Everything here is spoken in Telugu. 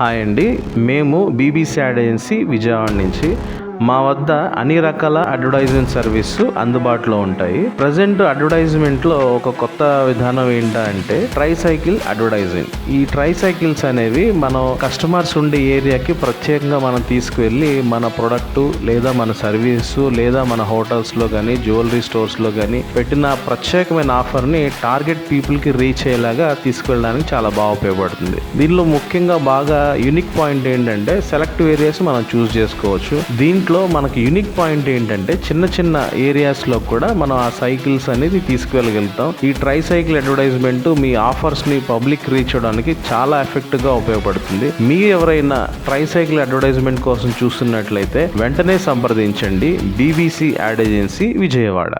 హాయ్ అండి. మేము బీబీసీ యాడ్ ఏజెన్సీ విజయవాడ నుంచి మా వద్ద అన్ని రకాల అడ్వర్టైజ్మెంట్ సర్వీస్ అందుబాటులో ఉంటాయి. ప్రజెంట్ అడ్వర్టైజ్మెంట్లో ఒక కొత్త విధానం ఏంటంటే ట్రై సైకిల్ అడ్వర్టైజింగ్. ఈ ట్రై సైకిల్స్ అనేవి మనం కస్టమర్స్ ఉండే ఏరియాకి ప్రత్యేకంగా మనం తీసుకువెళ్ళి మన ప్రొడక్ట్ లేదా మన సర్వీసు లేదా మన హోటల్స్లో కానీ జ్యువెలరీ స్టోర్స్లో కానీ పెట్టిన ప్రత్యేకమైన ఆఫర్ని టార్గెట్ పీపుల్కి రీచ్ అయ్యేలాగా తీసుకెళ్ళడానికి చాలా బాగా ఉపయోగపడుతుంది. దీనిలో ముఖ్యంగా బాగా యూనిక్ పాయింట్ ఏంటంటే సెలెక్టివ్ ఏరియాస్ మనం చూస్ చేసుకోవచ్చు. దీంట్లో మనకి యూనిక్ పాయింట్ ఏంటంటే చిన్న చిన్న ఏరియాస్లో కూడా మనం ఆ సైకిల్స్ అనేది తీసుకువెళ్ళగలుగుతాం. ఈ ట్రై సైకిల్ అడ్వర్టైజ్మెంట్ మీ ఆఫర్స్ని పబ్లిక్ రీచ్ అవడానికి చాలా ఎఫెక్ట్గా ఉపయోగపడుతుంది. మీరు ఎవరైనా ట్రై సైకిల్ అడ్వర్టైజ్మెంట్ కోసం చూస్తున్నట్లయితే వెంటనే సంప్రదించండి. BBC ad agency Vijayawada